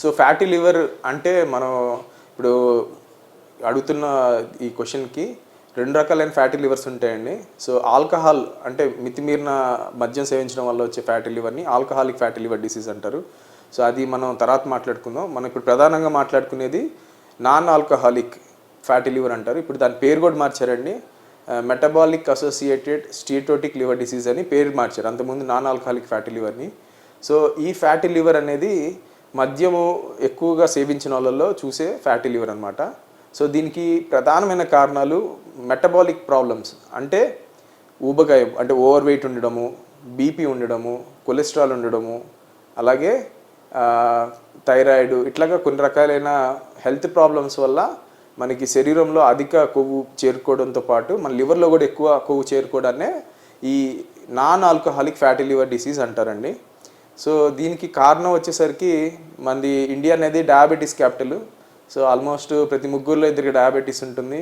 So fatty liver అంటే మనం ఇప్పుడు అడుగుతున్న ఈ క్వశ్చన్కి రెండు రకాలైన ఫ్యాటీ లివర్స్ ఉంటాయండి. సో ఆల్కహాల్ అంటే మితిమీరిన మద్యం సేవించడం వల్ల వచ్చే ఫ్యాటీ లివర్ని ఆల్కహాలిక్ ఫ్యాటీ లివర్ డిసీజ్ అంటారు. సో అది మనం తర్వాత మాట్లాడుకుందాం. మనం ఇప్పుడు ప్రధానంగా మాట్లాడుకునేది నాన్ ఆల్కహాలిక్ ఫ్యాటీ లివర్ అంటారు. ఇప్పుడు దాని పేరు కూడా మార్చారండి. Metabolic associated steatotic liver disease అని పేరు మార్చారు. అంతకుముందు నాన్ ఆల్కహాలిక్ ఫ్యాటీ లివర్ని సో ఈ ఫ్యాటీ లివర్ అనేది మద్యము ఎక్కువగా సేవించిన వాళ్ళల్లో చూసే ఫ్యాటీ లివర్ అనమాట సో దీనికి ప్రధానమైన కారణాలు మెటబాలిక్ ప్రాబ్లమ్స్. అంటే ఊబకాయం అంటే ఓవర్ వెయిట్ ఉండడము బీపీ ఉండడము కొలెస్ట్రాల్ ఉండడము అలాగే థైరాయిడ్ ఇట్లాగా కొన్ని రకాలైన హెల్త్ ప్రాబ్లమ్స్ వల్ల మనకి శరీరంలో అధిక కొవ్వు చేరుకోవడంతో పాటు మన లివర్లో కూడా ఎక్కువ కొవ్వు చేరుకోవడాన్నే ఈ non alcoholic fatty liver disease అంటారండి. సో దీనికి కారణం వచ్చేసరికి మనది ఇండియా అనేది డయాబెటీస్ క్యాపిటల్ సో ఆల్మోస్ట్ ప్రతి ముగ్గురులో ఇద్దరికి డయాబెటీస్ ఉంటుంది.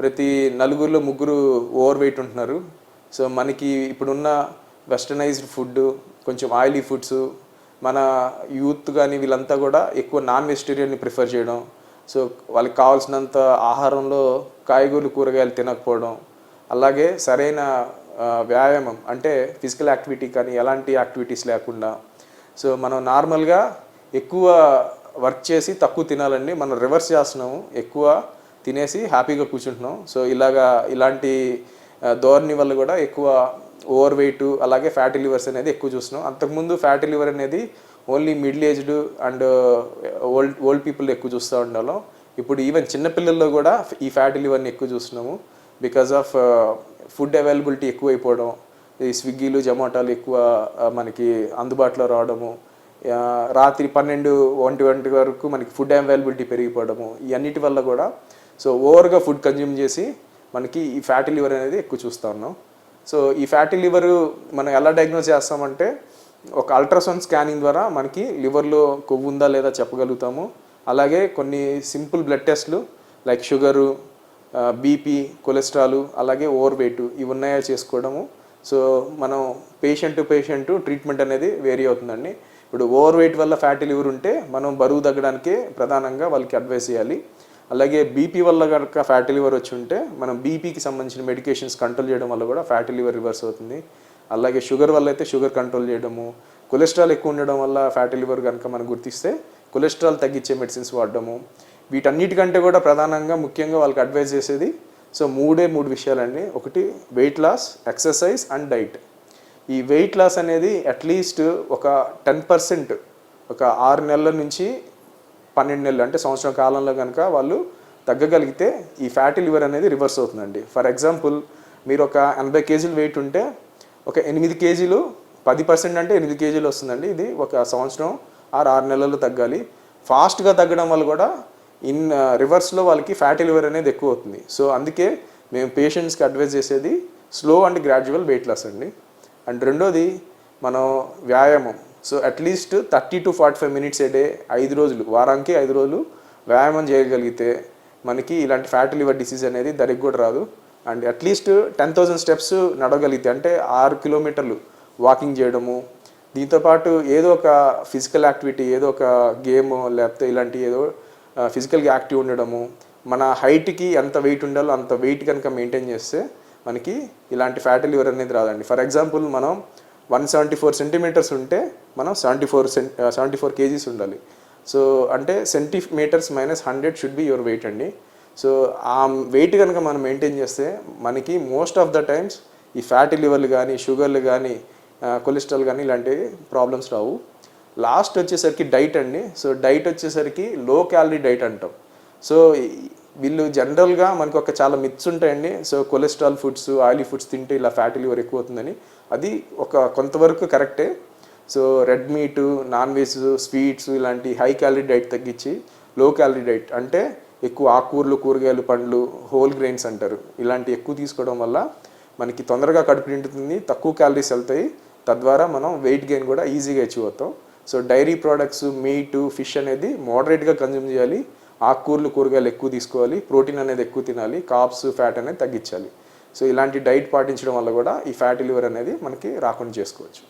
ప్రతి నలుగురిలో ముగ్గురు ఓవర్ వెయిట్ ఉంటున్నారు. సో మనకి ఇప్పుడున్న వెస్టర్నైజ్డ్ ఫుడ్ కొంచెం ఆయిలీ ఫుడ్స్ మన యూత్ కానీ వీళ్ళంతా కూడా ఎక్కువ నాన్ వెజిటేరియన్ని ప్రిఫర్ చేయడం. సో వాళ్ళకి కావాల్సినంత ఆహారంలో కాయగూరలు కూరగాయలు తినకపోవడం. అలాగే సరైన వ్యాయామం అంటే ఫిజికల్ యాక్టివిటీ కానీ ఎలాంటి యాక్టివిటీస్ లేకుండా సో మనం నార్మల్గా ఎక్కువ వర్క్ చేసి తక్కువ తినాలండి. మనం రివర్స్ చేస్తున్నాము. ఎక్కువ తినేసి హ్యాపీగా కూర్చుంటున్నాం. సో ఇలాగా ఇలాంటి ధోరణి వల్ల కూడా ఎక్కువ ఓవర్ వెయిట్ అలాగే ఫ్యాటీ లివర్స్ అనేది ఎక్కువ చూస్తున్నాం. అంతకుముందు ఫ్యాటీ లివర్ అనేది only middle aged and old old people ఎక్కువ చూస్తూ ఉండాలి ఇప్పుడు ఈవెన్ చిన్నపిల్లల్లో కూడా ఈ ఫ్యాటీ లివర్ని ఎక్కువ చూస్తున్నాము. బికాజ్ ఆఫ్ ఫుడ్ అవైలబిలిటీ ఎక్కువైపోవడం ఈ స్విగ్గీలు జొమాటోలు ఎక్కువ మనకి అందుబాటులో రావడము రాత్రి పన్నెండు ఒంటి ఒంటి వరకు మనకి ఫుడ్ అవైలబిలిటీ పెరిగిపోవడము ఇవన్నిటి వల్ల కూడా సో ఓవర్గా ఫుడ్ కన్జ్యూమ్ చేసి మనకి ఈ ఫ్యాటీ లివర్ అనేది ఎక్కువ చూస్తూ ఉన్నాం. సో ఈ ఫ్యాటీ లివర్ మనం ఎలా డయాగ్నోస్ చేస్తామంటే ఒక అల్ట్రాసౌండ్ స్కానింగ్ ద్వారా మనకి లివర్లో కొవ్వు ఉందా లేదా చెప్పగలుగుతాము. అలాగే కొన్ని సింపుల్ బ్లడ్ టెస్ట్లు లైక్ షుగరు బీపీ కొలెస్ట్రాల్ అలాగే ఓవర్ వెయిట్ ఇవి ఉన్నాయో చేసుకోవడము. సో మనం పేషెంట్ టు పేషెంట్ ట్రీట్మెంట్ అనేది వేరీ అవుతుందండి. ఇప్పుడు ఓవర్ వెయిట్ వల్ల ఫ్యాటీ లివర్ ఉంటే మనం బరువు తగ్గడానికే ప్రధానంగా వాళ్ళకి అడ్వైస్ చేయాలి. అలాగే బీపీ వల్ల కనుక ఫ్యాటీ లివర్ వచ్చి ఉంటే మనం బీపీకి సంబంధించిన మెడికేషన్స్ కంట్రోల్ చేయడం వల్ల కూడా ఫ్యాటీ లివర్ రివర్స్ అవుతుంది. అలాగే షుగర్ వల్ల అయితే షుగర్ కంట్రోల్ చేయడము కొలెస్ట్రాల్ ఎక్కువ ఉండడం వల్ల ఫ్యాటీ లివర్ కనుక మనం గుర్తిస్తే కొలెస్ట్రాల్ తగ్గించే మెడిసిన్స్ వాడడము. వీటన్నిటికంటే కూడా ప్రధానంగా ముఖ్యంగా వాళ్ళకి అడ్వైజ్ చేసేది సో మూడే మూడు విషయాలండి ఒకటి weight loss exercise and diet ఈ వెయిట్ లాస్ అనేది అట్లీస్ట్ ఒక టెన్ పర్సెంట్ ఒక ఆరు నెలల నుంచి పన్నెండు నెలలు అంటే సంవత్సరం కాలంలో కనుక వాళ్ళు తగ్గగలిగితే ఈ ఫ్యాటీ లివర్ అనేది రివర్స్ అవుతుందండి. ఫర్ ఎగ్జాంపుల్ మీరు ఒక ఎనభై కేజీలు వెయిట్ ఉంటే ఒక ఎనిమిది కేజీలు పది పర్సెంట్ అంటే ఎనిమిది కేజీలు వస్తుందండి. ఇది ఒక సంవత్సరం ఆరు ఆరు నెలలు తగ్గాలి. ఫాస్ట్గా తగ్గడం వల్ల కూడా ఇన్ రివర్స్లో వాళ్ళకి ఫ్యాటీ లివర్ అనేది ఎక్కువ అవుతుంది. సో అందుకే మేము పేషెంట్స్కి అడ్వైజ్ చేసేది slow and gradual weight loss అండి. అండ్ రెండోది మనం వ్యాయామం. So at least thirty to forty five minutes a day ఐదు రోజులు వారానికి ఐదు రోజులు వ్యాయామం చేయగలిగితే మనకి ఇలాంటి ఫ్యాటీ లివర్ డిసీజ్ అనేది దరికి కూడా రాదు. And at least ten thousand steps నడవగలిగితే అంటే ఆరు కిలోమీటర్లు వాకింగ్ చేయడము దీంతోపాటు ఏదో ఒక ఫిజికల్ యాక్టివిటీ ఏదో ఒక గేమ్ లేకపోతే ఇలాంటి ఏదో ఫిజికల్గా యాక్టివ్ ఉండడము మన హైట్కి ఎంత వెయిట్ ఉండాలో అంత వెయిట్ కనుక మెయింటైన్ చేస్తే మనకి ఇలాంటి ఫ్యాటీ లివర్ అనేది రాదండి. ఫర్ ఎగ్జాంపుల్ మనం వన్ సెవెంటీ ఫోర్ సెంటీమీటర్స్ ఉంటే మనం seventy four cent seventy four kgs ఉండాలి. సో అంటే centimetres minus hundred should be your weight అండి. సో ఆ వెయిట్ కనుక మనం మెయింటైన్ చేస్తే మనకి మోస్ట్ ఆఫ్ ద టైమ్స్ ఈ ఫ్యాటీ లివర్లు కానీ షుగర్లు కానీ కొలెస్ట్రాల్ కానీ ఇలాంటి ప్రాబ్లమ్స్ రావు. లాస్ట్ వచ్చేసరికి డైట్ అండి. సో డైట్ వచ్చేసరికి లో క్యాలరీ డైట్ అంటాం. సో వీళ్ళు జనరల్గా మనకు ఒక చాలా మిత్స్ ఉంటాయండి. So cholesterol foods oily foods తింటే ఇలా ఫ్యాటీ లివర్ ఎక్కువ అవుతుందని అది ఒక కొంతవరకు కరెక్టే. So red meat non veg sweets ఇలాంటి హై క్యాలరీ డైట్ తగ్గించి లో క్యాలరీ డైట్ అంటే ఎక్కువ ఆకుకూరలు కూరగాయలు పండ్లు హోల్ గ్రెయిన్స్ అంటారు. ఇలాంటి ఎక్కువ తీసుకోవడం వల్ల మనకి తొందరగా కడుపు నిండుతుంది తక్కువ క్యాలరీస్ వెళ్తాయి. తద్వారా మనం వెయిట్ గెయిన్ కూడా ఈజీగా అచీవ్ అవుతాం. So dairy products meat fish అనేది మోడరేట్గా కన్జ్యూమ్ చేయాలి. ఆకుకూరలు కూరగాయలు ఎక్కువ తీసుకోవాలి. ప్రోటీన్ అనేది ఎక్కువ తినాలి. కాప్స్ ఫ్యాట్ అనేది తగ్గించాలి. సో ఇలాంటి డైట్ పాటించడం వల్ల కూడా ఈ ఫ్యాటీ లివర్ అనేది మనకి రాకుండా చేసుకోవచ్చు.